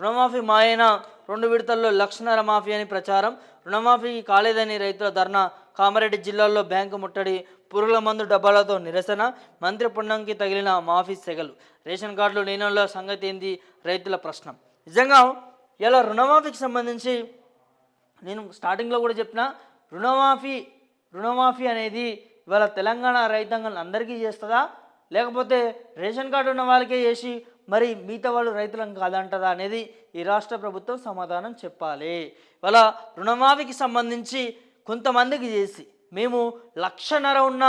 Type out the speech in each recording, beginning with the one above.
రుణమాఫీ మాయన రెండు విడతల్లో లక్షన్నర మాఫీ అని ప్రచారం. రుణమాఫీ కాలేదని రైతుల ధర్నా. కామారెడ్డి జిల్లాలో బ్యాంకు ముట్టడి పురుగుల మందు డబ్బాలతో నిరసన. మంత్రి పుణ్యంకి తగిలిన మాఫీ సెగలు. రేషన్ కార్డులు లేనంలో సంగతి ఏంది? రైతుల ప్రశ్న. నిజంగా ఇలా రుణమాఫీకి సంబంధించి నేను స్టార్టింగ్లో కూడా చెప్పిన రుణమాఫీ రుణమాఫీ అనేది ఇవాళ తెలంగాణ రైతాంగం అందరికీ చేస్తుందా? లేకపోతే రేషన్ కార్డు ఉన్న వాళ్ళకే చేసి మరి మిగతా వాళ్ళు రైతులను కాదంటదా అనేది ఈ రాష్ట్ర ప్రభుత్వం సమాధానం చెప్పాలి. ఇవాళ రుణమాఫీకి సంబంధించి కొంతమందికి చేసి మేము లక్షన్నర ఉన్న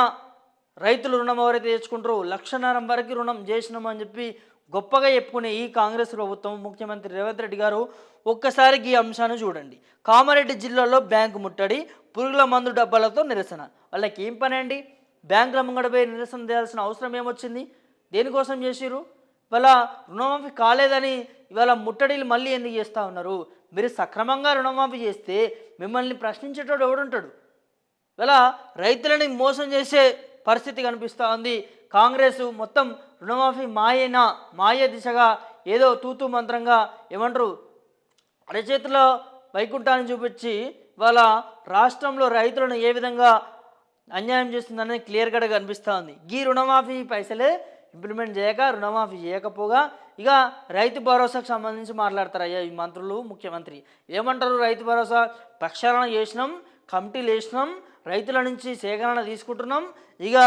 రైతులు రుణం ఎవరైతే తెచ్చుకుంటారో లక్షన్నరం వరకు రుణం చేసినామని చెప్పి గొప్పగా చెప్పుకునే ఈ కాంగ్రెస్ ప్రభుత్వం ముఖ్యమంత్రి రేవంత్ రెడ్డి గారు ఒక్కసారి ఈ అంశాన్ని చూడండి. కామారెడ్డి జిల్లాలో బ్యాంకు ముట్టడి పురుగుల మందు డబ్బాలతో నిరసన. వాళ్ళకి ఏం పని అండి బ్యాంకుల ముంగడ పోయి నిరసన చేయాల్సిన అవసరం ఏమొచ్చింది? దేనికోసం చేసిరు ఇవాళ రుణమాఫీ కాలేదని ఇవాళ ముట్టడిలు మళ్ళీ ఎందుకు చేస్తూ ఉన్నారు? మీరు సక్రమంగా రుణమాఫీ చేస్తే మిమ్మల్ని ప్రశ్నించేటోడు ఎవడుంటాడు? ఇవాళ రైతులని మోసం చేసే పరిస్థితి కనిపిస్తూ ఉంది. కాంగ్రెస్ మొత్తం రుణమాఫీ మాయేనా మాయ దిశగా ఏదో తూతూ మంత్రంగా ఏమంటారు? అరచేతిలో వైకుంఠాన్ని చూపించి వాళ్ళ రాష్ట్రంలో రైతులను ఏ విధంగా అన్యాయం చేస్తుందనేది క్లియర్ కట్గా కనిపిస్తూ ఉంది. ఈ రుణమాఫీ పైసలే ఇంప్లిమెంట్ చేయక రుణమాఫీ చేయకపోగా ఇక రైతు భరోసాకు సంబంధించి మాట్లాడతారు అయ్యా ఈ మంత్రులు ముఖ్యమంత్రి. ఏమంటారు రైతు భరోసా? ప్రక్షాళన చేసినాం కమిటీలు వేసినాం రైతుల నుంచి సేకరణ తీసుకుంటున్నాం ఇక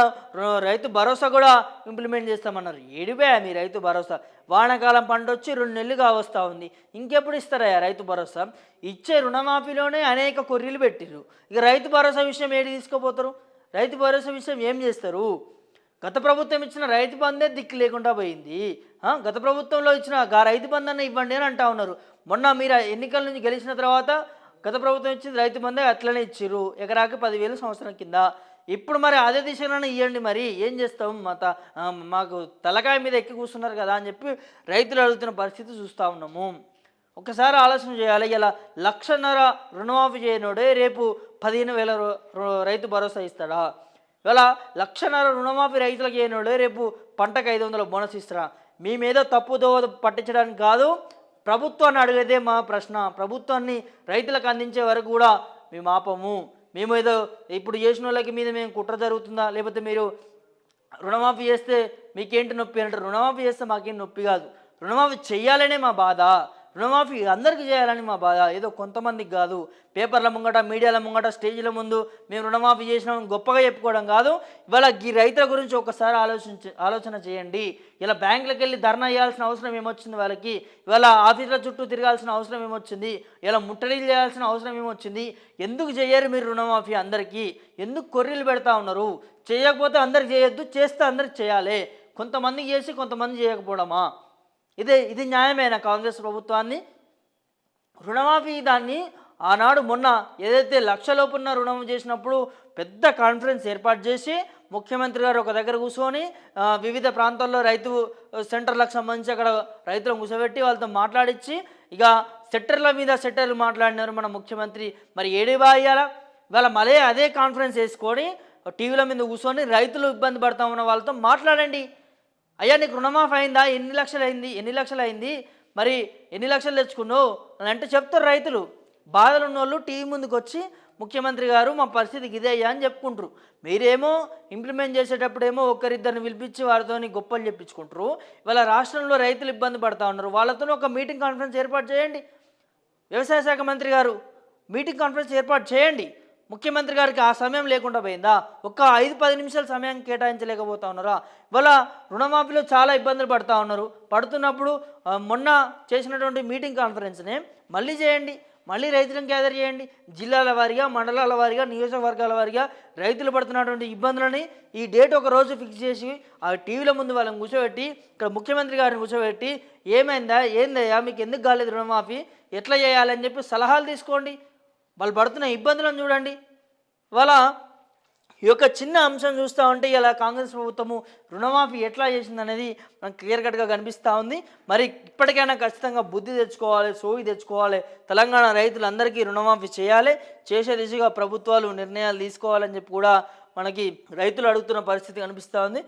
రైతు భరోసా కూడా ఇంప్లిమెంట్ చేస్తామన్నారు. ఏడిపోయా మీ రైతు భరోసా? వానాకాలం పంట వచ్చి రెండు నెలలుగా వస్తూ ఉంది. ఇంకెప్పుడు ఇస్తారయ్యా రైతు భరోసా? ఇచ్చే రుణమాఫీలోనే అనేక కొర్రీలు పెట్టిరు ఇక రైతు భరోసా విషయం ఏడి తీసుకోపోతారు? రైతు భరోసా విషయం ఏం చేస్తారు? గత ప్రభుత్వం ఇచ్చిన రైతు బంధే దిక్కు లేకుండా పోయింది. గత ప్రభుత్వంలో ఇచ్చిన గా రైతు బంధాన్ని ఇవ్వండి అని అంటా ఉన్నారు. మొన్న మీరు ఎన్నికల నుంచి గెలిచిన తర్వాత గత ప్రభుత్వం ఇచ్చింది రైతు బంధే అట్లనే ఇచ్చిర్రు. ఎకరాకి పదివేలు సంవత్సరం కింద. ఇప్పుడు మరి అదే దిశలోనే ఇవ్వండి మరి. ఏం చేస్తాం? మా మాకు తలకాయ మీద ఎక్కి కూర్చున్నారు కదా అని చెప్పి రైతులు అడుగుతున్న పరిస్థితి చూస్తూ ఉన్నాము. ఒకసారి ఆలోచన చేయాలి. ఇలా లక్షన్నర రుణమాఫీ చేయనోడే రేపు పదిహేను వేల రైతు భరోసా ఇస్తాడా? ఇవాళ లక్షన్నర రుణమాఫీ రైతులకు చేయనోడే రేపు పంటకు ఐదు వందల బోనస్ ఇస్తారా మేమేదో తప్పుదో పట్టించడానికి కాదు ప్రభుత్వాన్ని అడిగేదే మా ప్రశ్న. ప్రభుత్వాన్ని రైతులకు అందించే వరకు కూడా మేము ఆపము. మేము ఏదో ఇప్పుడు చేసిన వాళ్ళకి మీద మేము కుట్ర జరుగుతుందా? లేకపోతే మీరు రుణమాఫీ చేస్తే మీకేంటి నొప్పి అంటారు? రుణమాఫీ చేస్తే మాకేం నొప్పి కాదు. రుణమాఫీ చెయ్యాలనే మా బాధ. రుణమాఫీ అందరికీ చేయాలని మా బాధ ఏదో కొంతమందికి కాదు. పేపర్ల ముంగట మీడియాల ముంగట స్టేజీల ముందు మేము రుణమాఫీ చేసినామని గొప్పగా చెప్పుకోవడం కాదు. ఇవాళ ఈ రైతుల గురించి ఒకసారి ఆలోచించ ఆలోచన చేయండి. ఇలా బ్యాంకులకు వెళ్ళి ధర్నా చేయాల్సిన అవసరం ఏమొచ్చింది వాళ్ళకి? ఇవాళ ఆఫీసుల చుట్టూ తిరగాల్సిన అవసరం ఏమొచ్చింది? ఇలా ముట్టడిలు చేయాల్సిన అవసరం ఏమొచ్చింది? ఎందుకు చేయరు మీరు రుణమాఫీ అందరికీ? ఎందుకు కొర్రీలు పెడతా ఉన్నారు? చేయకపోతే అందరికి చేయొద్దు చేస్తే అందరికి చేయాలి. కొంతమందికి చేసి కొంతమంది చేయకపోవడమా? ఇదే ఇది న్యాయమేనా కాంగ్రెస్ ప్రభుత్వాన్ని? రుణమాఫీ దాన్ని ఆనాడు మొన్న ఏదైతే లక్షలోపున్న రుణం చేసినప్పుడు పెద్ద కాన్ఫరెన్స్ ఏర్పాటు చేసి ముఖ్యమంత్రి గారు ఒక దగ్గర కూర్చొని వివిధ ప్రాంతాల్లో రైతు సెంటర్లకు సంబంధించి అక్కడ రైతులను కూర్చోబెట్టి వాళ్ళతో మాట్లాడించి ఇక సెట్టర్ల మీద సెట్టర్లు మాట్లాడినారు మన ముఖ్యమంత్రి. మరి ఏడే బాయ్యాలా ఇవాళ మళ్ళీ అదే కాన్ఫరెన్స్ వేసుకొని టీవీల మీద కూర్చొని రైతులు ఇబ్బంది పడతా ఉన్న వాళ్ళతో మాట్లాడండి. అయ్యా నీకు రుణమాఫీ అయిందా? ఎన్ని లక్షలు అయింది? ఎన్ని లక్షలు అయింది? మరి ఎన్ని లక్షలు తెచ్చుకున్నావు? అని అంటే చెప్తారు రైతులు. బాధలు ఉన్న వాళ్ళు టీవీ ముందుకు వచ్చి ముఖ్యమంత్రి గారు మా పరిస్థితి ఇదే అయ్యా అని చెప్పుకుంటారు. మీరేమో ఇంప్లిమెంట్ చేసేటప్పుడేమో ఒకరిద్దరిని పిలిపించి వారితోని గొప్పలు చెప్పించుకుంటారు. ఇవాళ రాష్ట్రంలో రైతులు ఇబ్బంది పడతా ఉన్నారు. వాళ్ళతో ఒక మీటింగ్ కాన్ఫరెన్స్ ఏర్పాటు చేయండి. వ్యవసాయ శాఖ మంత్రి గారు మీటింగ్ కాన్ఫరెన్స్ ఏర్పాటు చేయండి. ముఖ్యమంత్రి గారికి ఆ సమయం లేకుండా పోయిందా? ఒక్క ఐదు పది నిమిషాల సమయం కేటాయించలేకపోతా ఉన్నారా? ఇవాళ రుణమాఫీలో చాలా ఇబ్బందులు పడుతూ ఉన్నారు. పడుతున్నప్పుడు మొన్న చేసినటువంటి మీటింగ్ కాన్ఫరెన్స్ని మళ్ళీ చేయండి. మళ్ళీ రైతులను గ్యాదర్ చేయండి. జిల్లాల వారీగా మండలాల వారీగా నియోజకవర్గాల వారీగా రైతులు పడుతున్నటువంటి ఇబ్బందులని ఈ డేట్ ఒక రోజు ఫిక్స్ చేసి ఆ టీవీల ముందు వాళ్ళని కూర్చోబెట్టి ఇక్కడ ముఖ్యమంత్రి గారిని కూర్చోబెట్టి ఏమైందా? ఏందయ్యా? మీకు ఎందుకు కాలేదు రుణమాఫీ? ఎట్లా చేయాలని చెప్పి సలహాలు తీసుకోండి. వాళ్ళు పడుతున్న ఇబ్బందులను చూడండి. వాళ్ళ ఈ యొక్క చిన్న అంశం చూస్తూ ఉంటే ఇలా కాంగ్రెస్ ప్రభుత్వము రుణమాఫీ ఎట్లా చేసింది అనేది మనకు క్లియర్ కట్గా కనిపిస్తూ ఉంది. మరి ఇప్పటికైనా ఖచ్చితంగా బుద్ధి తెచ్చుకోవాలి సోయి తెచ్చుకోవాలి. తెలంగాణ రైతులందరికీ రుణమాఫీ చేయాలి. చేసే దిశగా ప్రభుత్వాలు నిర్ణయాలు తీసుకోవాలని చెప్పి కూడా మనకి రైతులు అడుగుతున్న పరిస్థితి కనిపిస్తూ ఉంది.